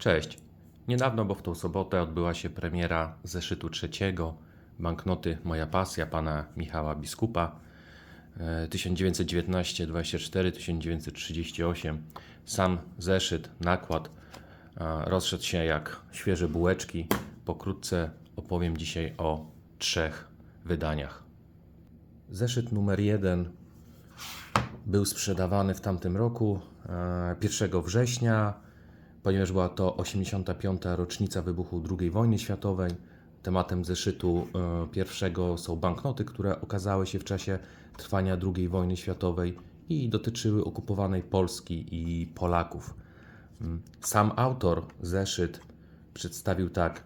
Cześć. Niedawno, bo w tą sobotę odbyła się premiera zeszytu trzeciego banknoty Moja Pasja pana Michała Biskupa e, 1919-24-1938. Sam zeszyt, nakład e, rozszedł się jak świeże bułeczki. Pokrótce opowiem dzisiaj o trzech wydaniach. Zeszyt numer jeden był sprzedawany w tamtym roku, e, 1 września, ponieważ była to 85. rocznica wybuchu II wojny światowej. Tematem zeszytu e, pierwszego są banknoty, które okazały się w czasie trwania II wojny światowej i dotyczyły okupowanej Polski i Polaków. Mm. Sam autor zeszyt przedstawił tak.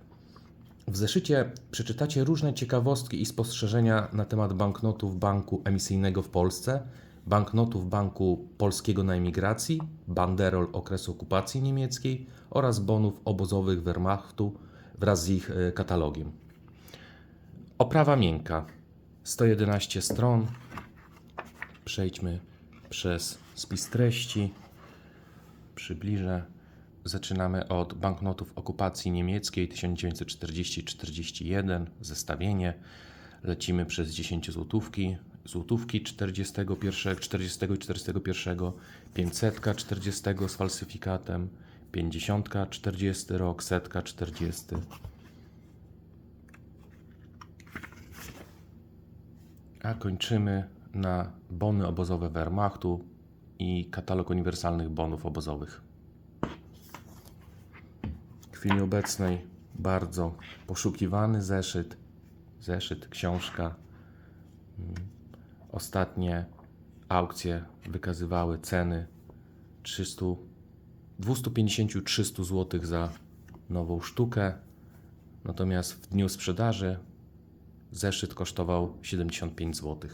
W zeszycie przeczytacie różne ciekawostki i spostrzeżenia na temat banknotów banku emisyjnego w Polsce, banknotów Banku Polskiego na emigracji, banderol okresu okupacji niemieckiej oraz bonów obozowych Wehrmachtu wraz z ich e, katalogiem. Oprawa miękka. 111 stron. Przejdźmy przez spis treści. Przybliżę. Zaczynamy od banknotów okupacji niemieckiej 1940-41, zestawienie. Lecimy przez 10 złotówki, złotówki 41, 40 i 41, 500 40 z falsyfikatem, 50 40 rok, setka 40. A kończymy na bony obozowe Wehrmachtu i katalog uniwersalnych bonów obozowych. W chwili obecnej bardzo poszukiwany zeszyt, zeszyt, książka. Ostatnie aukcje wykazywały ceny 300, 250-300 zł za nową sztukę, natomiast w dniu sprzedaży zeszyt kosztował 75 zł.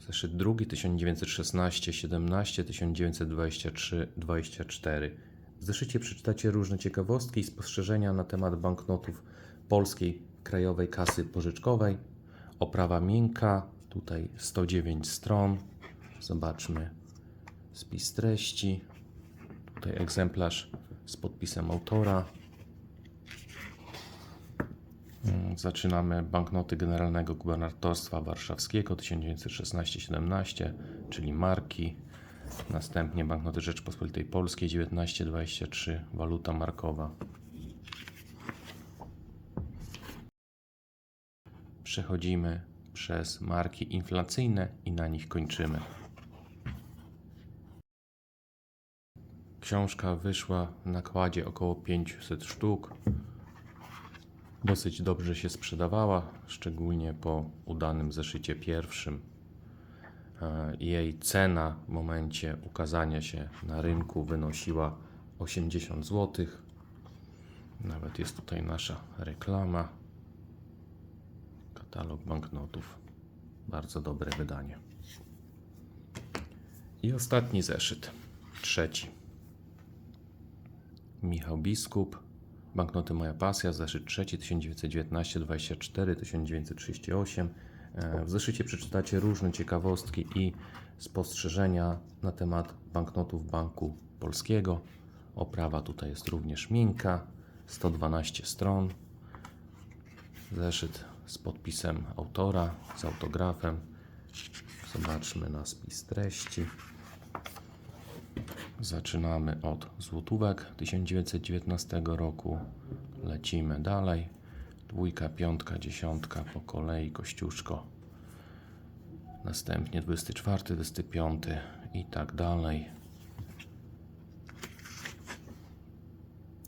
Zeszyt drugi 1916, 17, 1923, 24. W zeszycie przeczytacie różne ciekawostki i spostrzeżenia na temat banknotów polskiej krajowej kasy pożyczkowej. Oprawa miękka, tutaj 109 stron. Zobaczmy spis treści. Tutaj egzemplarz z podpisem autora. Mm, Zaczynamy banknoty Generalnego Gubernatorstwa Warszawskiego 1916-17, czyli marki. Następnie banknoty Rzeczpospolitej Polskiej 1923, waluta markowa. Przechodzimy przez marki inflacyjne i na nich kończymy. Książka wyszła w nakładzie około 500 sztuk. Dosyć dobrze się sprzedawała, szczególnie po udanym zeszycie pierwszym. Jej cena w momencie ukazania się na rynku wynosiła 80 zł. Nawet jest tutaj nasza reklama. Katalog banknotów. Bardzo dobre wydanie. I ostatni zeszyt, trzeci. Michał Biskup, Banknoty Moja Pasja, zeszyt trzeci 1919-24, 1938. E, W zeszycie przeczytacie różne ciekawostki i spostrzeżenia na temat banknotów Banku Polskiego. Oprawa tutaj jest również miękka, 112 stron. Zeszyt z podpisem autora, z autografem. Zobaczmy na spis treści. Zaczynamy od złotówek 1919 roku. Lecimy dalej. Dwójka, piątka, dziesiątka po kolei, kościuszko. Następnie 24, 25 i tak dalej.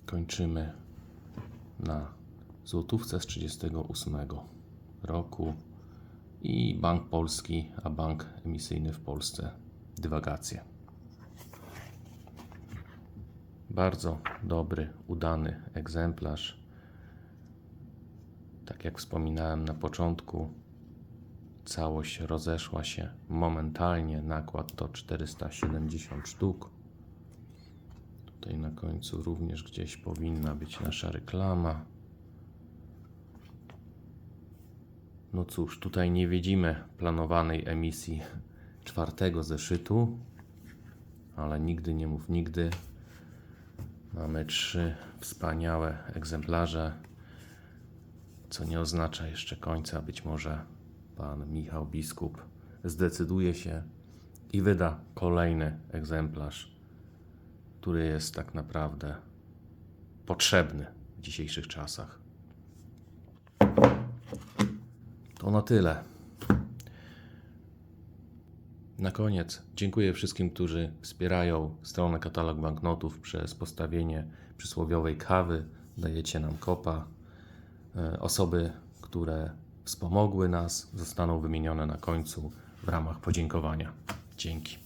Kończymy na złotówce z 38 roku i Bank Polski, a bank emisyjny w Polsce dywagacje. Bardzo dobry, udany egzemplarz. Tak jak wspominałem na początku, całość rozeszła się momentalnie. Nakład to 470 sztuk. Tutaj na końcu również gdzieś powinna być nasza reklama. No cóż, tutaj nie widzimy planowanej emisji czwartego zeszytu, ale nigdy nie mów nigdy. Mamy trzy wspaniałe egzemplarze, co nie oznacza jeszcze końca. Być może pan Michał Biskup zdecyduje się i wyda kolejny egzemplarz, który jest tak naprawdę potrzebny w dzisiejszych czasach. To na tyle. Na koniec dziękuję wszystkim, którzy wspierają stronę katalog banknotów przez postawienie przysłowiowej kawy. Dajecie nam kopa. E, Osoby, które wspomogły nas, zostaną wymienione na końcu w ramach podziękowania. Dzięki.